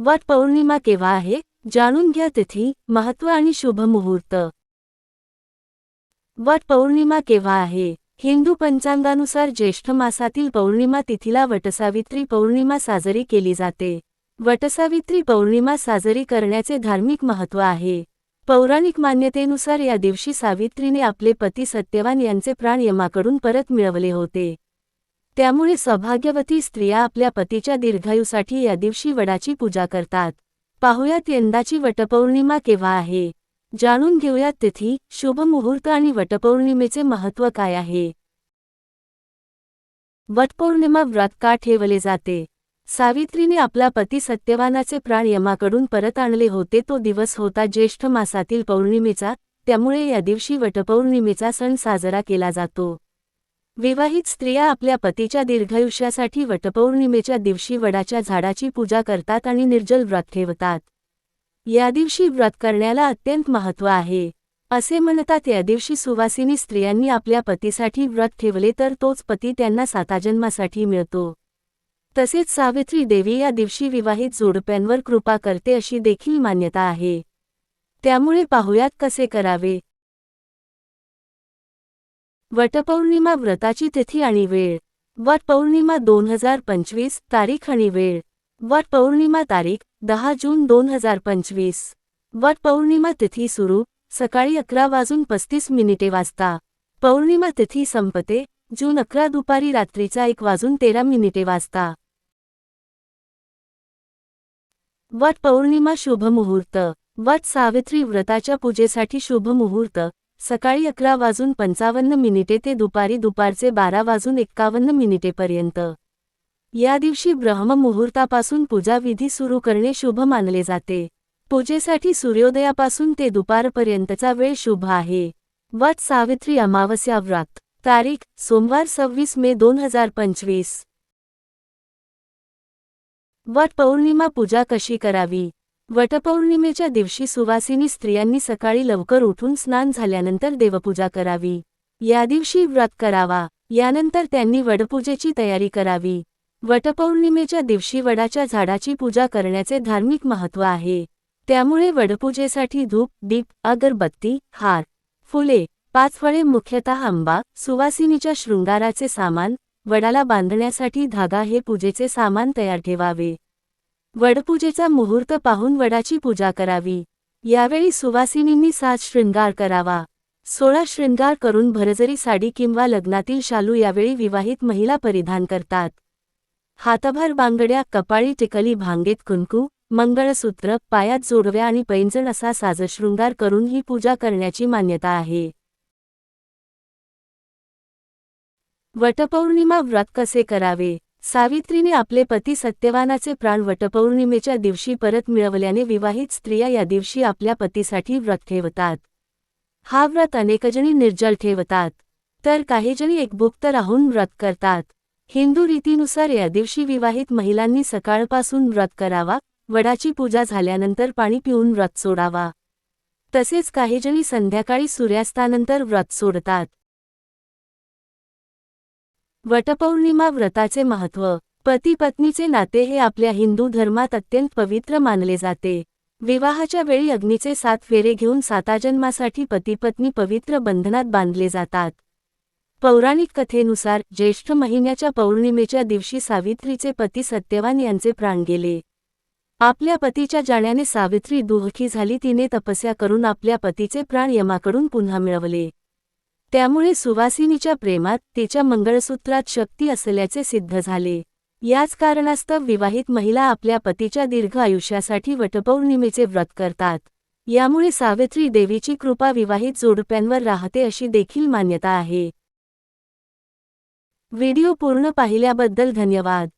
वट पौर्णिमा केव्हा आहे जाणून घ्या तिथी महत्त्व आणि शुभ मुहूर्त. वट पौर्णिमा केव्हा आहे हिंदू पंचांगानुसार ज्येष्ठ मासातील पौर्णिमा तिथीला वटसावित्री पौर्णिमा साजरी केली जाते. वटसावित्री पौर्णिमा साजरी करण्याचे धार्मिक महत्त्व आहे. पौराणिक मान्यतेनुसार या दिवशी सावित्रीने आपले पती सत्यवान यांचे प्राण यमाकडून परत मिळवले होते. त्यामुळे सौभाग्यवती स्त्रिया आपल्या पतीच्या दीर्घायुसाठी या दिवशी वडाची पूजा करतात. पाहुयात यंदाची वटपौर्णिमा केव्हा आहे? जाणून घेऊयात तिथी शुभ मुहूर्त आणि वटपौर्णिमेचे महत्त्व काय आहे? वटपौर्णिमा व्रत का ठेवले जाते? सावित्रीने आपला पती सत्यवानाचे प्राण यमाकडून परत आणले होते तो दिवस होता ज्येष्ठ मासातील पौर्णिमेचा त्यामुळे या दिवशी वटपौर्णिमेचा सण साजरा केला जातो. विवाहित स्त्रिया आपल्या पतीच्या दीर्घायुष्यासाठी वटपौर्णिमेच्या दिवशी वडाच्या झाडाची पूजा करतात आणि निर्जल व्रत ठेवतात. या दिवशी व्रत करण्याला अत्यंत महत्त्व आहे. असे म्हणतात या दिवशी सुवासिनी स्त्रियांनी आपल्या पतीसाठी व्रत ठेवले तर तोच पती त्यांना साताजन्मासाठी मिळतो. तसेच सावित्री देवी या दिवशी विवाहित जोडप्यांवर कृपा करते अशी देखील मान्यता आहे. त्यामुळे पाहुयात कसे करावे? वटपौर्णिमा व्रताची तिथी आणि वेळ. वटपौर्णिमा दोन हजार पंचवीस तारीख आणि वेळ. वटपौर्णिमा तारीख दहा जून दोन हजार पंचवीस. वटपौर्णिमा तिथी सुरू सकाळी अकरा वाजून पस्तीस मिनिटे वाजता. पौर्णिमा तिथी संपते जून अकरा दुपारी रात्रीचा एक वाजून तेरा मिनिटे वाजता. वट पौर्णिमा शुभ मुहूर्त. वट सावित्री व्रताच्या पूजेसाठी शुभ मुहूर्त. सकाळी अकरा वाजून पंचावन्न मिनिटे ते दुपारी दुपारचे बारा वाजून एक्कावन्न मिनिटेपर्यंत या दिवशी ब्रह्ममुहूर्तापासून पूजाविधी सुरू करणे शुभ मानले जाते. पूजेसाठी सूर्योदयापासून ते दुपारपर्यंतचा वेळ शुभ आहे. वत सावित्री अमावस्या व्रत. तारीख सोमवार सव्वीस मे दोन हजार पंचवीस. वट पौर्णिमा पूजा कशी करावी? वटपौर्णिमेच्या दिवशी सुवासिनी स्त्रियांनी सकाळी लवकर उठून स्नान झाल्यानंतर देवपूजा करावी. या दिवशी व्रत करावा. यानंतर त्यांनी वडपूजेची तयारी करावी. वटपौर्णिमेच्या दिवशी वडाच्या झाडाची पूजा करण्याचे धार्मिक महत्त्व आहे. त्यामुळे वडपूजेसाठी धूप दीप अगरबत्ती हार फुले पाच फळे मुख्यतः आंबा सुवासिनीच्या शृंगाराचे सामान वडाला बांधण्यासाठी धागा हे पूजेचे सामान तयार ठेवावे. वडपूजेचा मुहूर्त पाहून वडाची पूजा करावी. यावेळी सुवासिनींनी सात शृंगार करावा. सोळा शृंगार करून भरजरी साडी किंवा लग्नातील शालू यावेळी विवाहित महिला परिधान करतात. हातभार बांगड्या कपाळी टिकली भांगेत कुंकू मंगळसूत्र पायात जोडव्या आणि पैंजण असा साजशृंगार करून ही पूजा करण्याची मान्यता आहे. वटपौर्णिमा व्रत कसे करावे? सावित्रीने आपले पती सत्यवानाचे प्राण वटपौर्णिमेच्या दिवशी परत मिळवल्याने विवाहित स्त्रिया या दिवशी आपल्या पतीसाठी व्रत ठेवतात. हा व्रत अनेकजणी निर्जल ठेवतात तर काहीजणी एकभुक्त राहून व्रत करतात. हिंदू रीतीनुसार या दिवशी विवाहित महिलांनी सकाळपासून व्रत करावा वडाची पूजा झाल्यानंतर पाणी पिऊन व्रत सोडावा. तसेच काहीजणी संध्याकाळी सूर्यास्तानंतर व्रत सोडतात. वटपौर्णिमा व्रताचे महत्त्व. पती पत्नीचे नाते हे आपल्या हिंदू धर्मात अत्यंत पवित्र मानले जाते. विवाहाच्या वेळी अग्नीचे सात फेरे घेऊन साताजन्मासाठी पतीपत्नी पवित्र बंधनात बांधले जातात. पौराणिक कथेनुसार ज्येष्ठ महिन्याच्या पौर्णिमेच्या दिवशी सावित्रीचे पती सत्यवान यांचे प्राण गेले. आपल्या पतीच्या जाण्याने सावित्री दुःखी झाली तिने तपस्या करून आपल्या पतीचे प्राण यमाकडून पुन्हा मिळवले. त्यामुळे सुवासिनीच्या प्रेमात तिच्या मंगळसूत्रात शक्ती असल्याचे सिद्ध झाले. याच कारणास्तव विवाहित महिला आपल्या पतीच्या दीर्घ आयुष्यासाठी वटपौर्णिमेचे व्रत करतात. यामुळे सावित्री देवीची कृपा विवाहित जोडप्यांवर राहते अशी देखील मान्यता आहे. व्हिडिओ पूर्ण पाहिल्याबद्दल धन्यवाद.